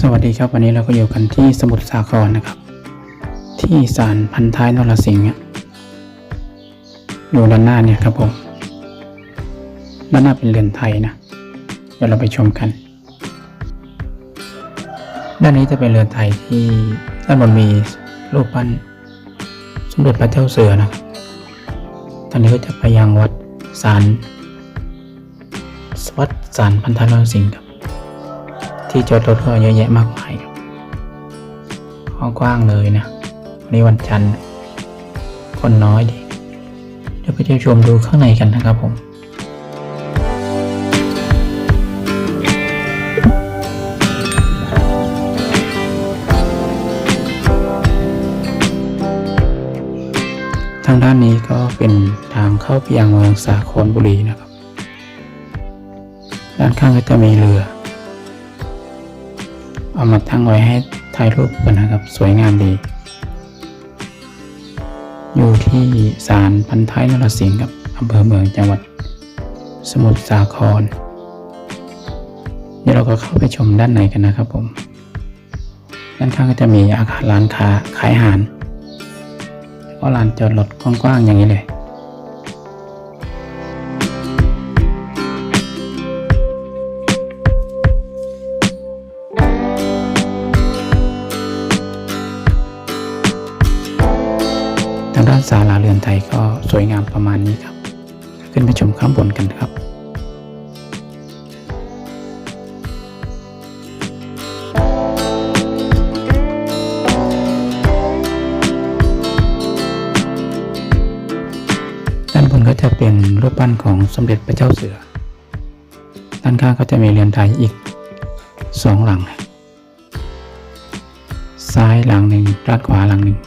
สวัสดีครับวันนี้เราก็อยู่กันที่สมุทรสาครนะครับ ที่ศาลพันท้ายนรสิงห์อยู่ด้านหน้าเนี่ยครับผมด้านหน้าเป็นเรือนไทยนะ เดี๋ยวเราไปชมกัน ด้านนี้จะเป็นเรือนไทยที่ด้านบนมีรูปปั้น สมเด็จพระเจ้าเสือนะตอนนี้ก็จะไปยังวัดศาลวัดศาลพันท้ายนรสิงห์ครับ ที่จอดรถก็เยอะแยะมากมายกว้างๆเลยนะวันนี้วันจันทร์ คนน้อยดีเดี๋ยวไปเที่ยวชมดูข้างในกันนะครับผมทางด้านนี้ก็เป็นทางเข้าไปยังเมืองสาครบุรีนะครับ ด้านข้างก็จะมีเรือ เอามาตั้งไว้ให้ถ่ายรูปกันนะครับ สวยงามดี อยู่ที่ศาลพันท้ายนรสิงห์กับอำเภอเมืองจังหวัด สมุทรสาคร เดี๋ยวเราก็เข้าไปชมด้านในกันนะครับผม ด้านข้างก็จะมีอาคารร้านค้าขายอาหาร ก็ลานจอดรถกว้างๆอย่างนี้เลย ด้านศาลาเรือนไทยก็สวยงามประมาณนี้ครับ ขึ้นไปชมข้างบนกันครับด้านบนก็จะเป็นรูปปั้นของสมเด็จพระเจ้าเสือ ด้านข้างก็จะมีเรือนไทยอีกสองหลัง ซ้ายหลังหนึ่งด้านขวาหลังหนึ่ง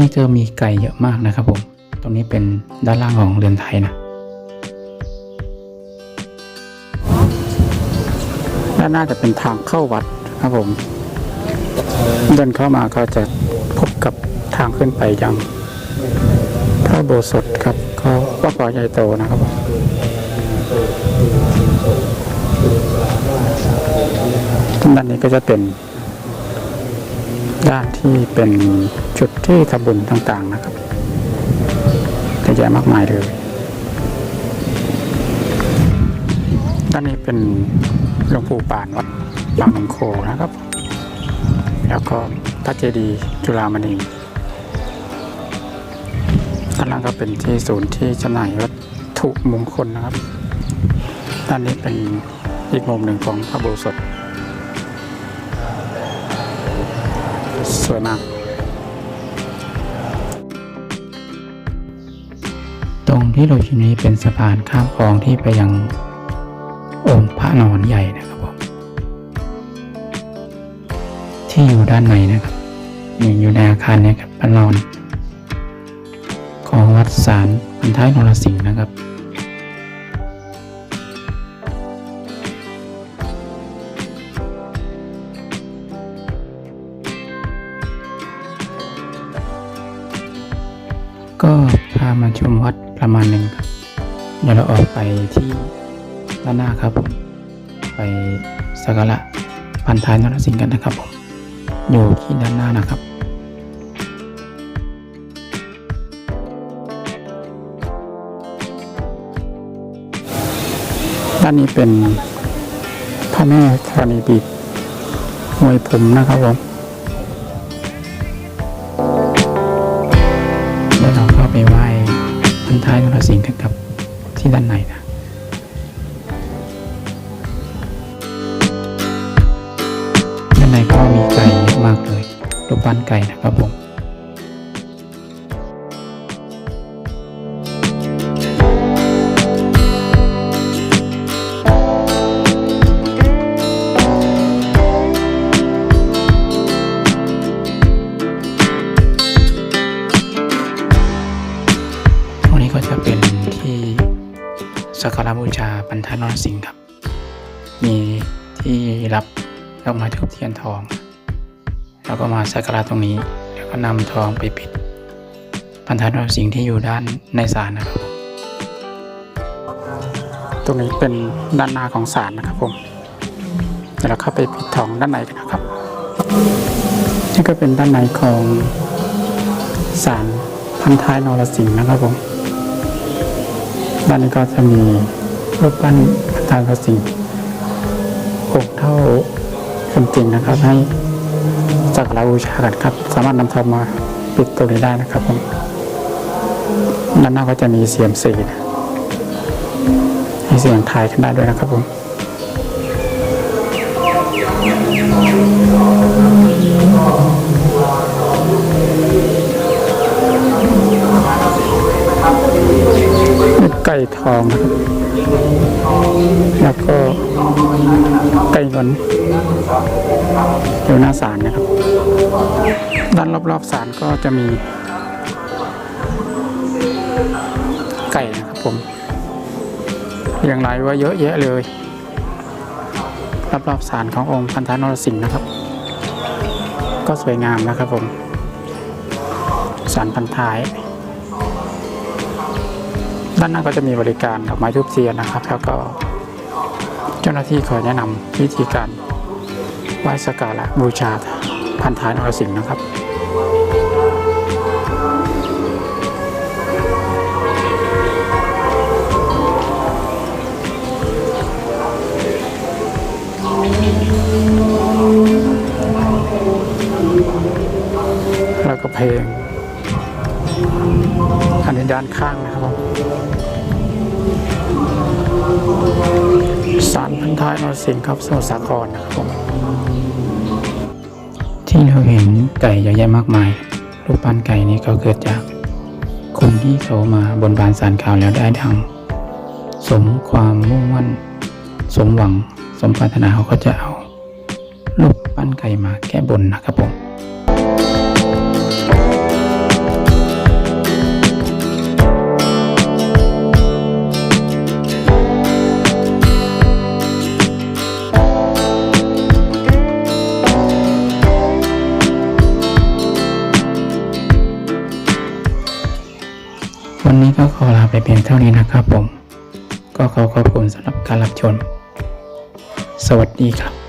นี่จะมีไก่เยอะมากนะครับผม ตรงนี้เป็นด้านล่างของเรือนไทยนะ ด้านหน้าจะเป็นทางเข้าวัดครับผม เดินเข้ามาก็จะพบกับทางขึ้นไปยังพระโบสถครับ ก็วัดป่าใหญ่โตนะครับผมด้านนี้ก็จะเป็น ด้านที่เป็นจุดที่ทำบุญต่างๆนะครับเยอะแยะมากมายเลย ด้านนี้เป็นหลวงปู่ปานวัดบางนมโคนะครับ แล้วก็พระเจดีย์จุฬามณีด้านล่างก็เป็นที่ศูนย์ที่จำหน่ายวัตถุมงคลนะครับ ด้านนี้เป็นอีกมุมหนึ่งของพระโบสถ สวยมาก ตรงที่เราอยู่นี้เป็นสะพานข้ามคลองที่ไปยังองค์พระนอนใหญ่นะครับผมที่อยู่ด้านในนะครับนี่อยู่ในอาคารนี้ครับพระนอน ของวัดสารพันท้ายนรสิงห์นะครับ ก็พามาชมวัดประมาณหนึ่งครับเดี๋ยวเราออกไปที่ด้านหน้าครับผมไปสักการะพันท้ายนรสิงห์กันนะครับผมอยู่ที่ด้านหน้านะครับด้านนี้เป็นพระแม่ธรณีบีบมวยผมนะครับผม ที่ด้านในนะด้านในก็มีไก่เยอะมากเลยรูปปั้นไก่นะครับผม สักการะบูชาบรรทานรสิงห์ครับ มีที่รับดอกไม้ทูบเทียนทอง แล้วก็มาสักการะตรงนี้ แล้วก็นำทองไปปิดพันท้านรสิงห์ที่อยู่ด้านในศาลนะครับ ตรงนี้เป็นด้านหน้าของศาลนะครับผมเดี๋ยวเราเข้าไปปิดทองด้านในกันนะครับ นี่ก็เป็นด้านในของศาลพันท้ายนรสิงห์นะครับผม ด้านนี้ก็จะมีรูปปั้นพันท้ายนรสิงห์องค์เท่าคนจริงนะครับ ให้สักการะบูชากันครับ สามารถนำทองมาปิดตัวนี้ได้นะครับผมด้านหน้าก็จะมีเสียมสีนะให้เสียงทายกันได้ด้วยนะครับผม ไก่ทองนะครับแล้วก็ไก่เงินอยู่หน้าศาลนะครับ ด้านรอบๆศาลก็จะมี ไก่นะครับผมเรียงรายไว่าเยอะแยะเลยรอบๆศาลขององค์พันธนรสิงห์นะครับ ก็สวยงามนะครับผมศาลพันท้าย ด้านหน้าก็จะมีบริการดอกไม้ทูบเทียนนะครับ แล้วก็เจ้าหน้าที่คอยแนะนำวิธีการไหว้สักการะบูชาพันท้ายนรสิงห์นะครับ ข้างนะครับผมสารพันท้ายนรสิงห์ครับสมุทรสาครนะครับผมที่เราเห็นไก่เยอะแยะมากมาย รูปปั้นไก่นี้ก็เกิดจากคนที่เขามาบนบานสารกล่าวแล้วได้ดังสมความมุ่งมั่น สมหวัง สมปรารถนาเขาก็จะเอารูปปั้นไก่มาแก้บนนะครับผม วันนี้ก็ขอลาไปเพียงเท่านี้นะครับผม ก็ขอขอบคุณสำหรับการรับชม สวัสดีครับ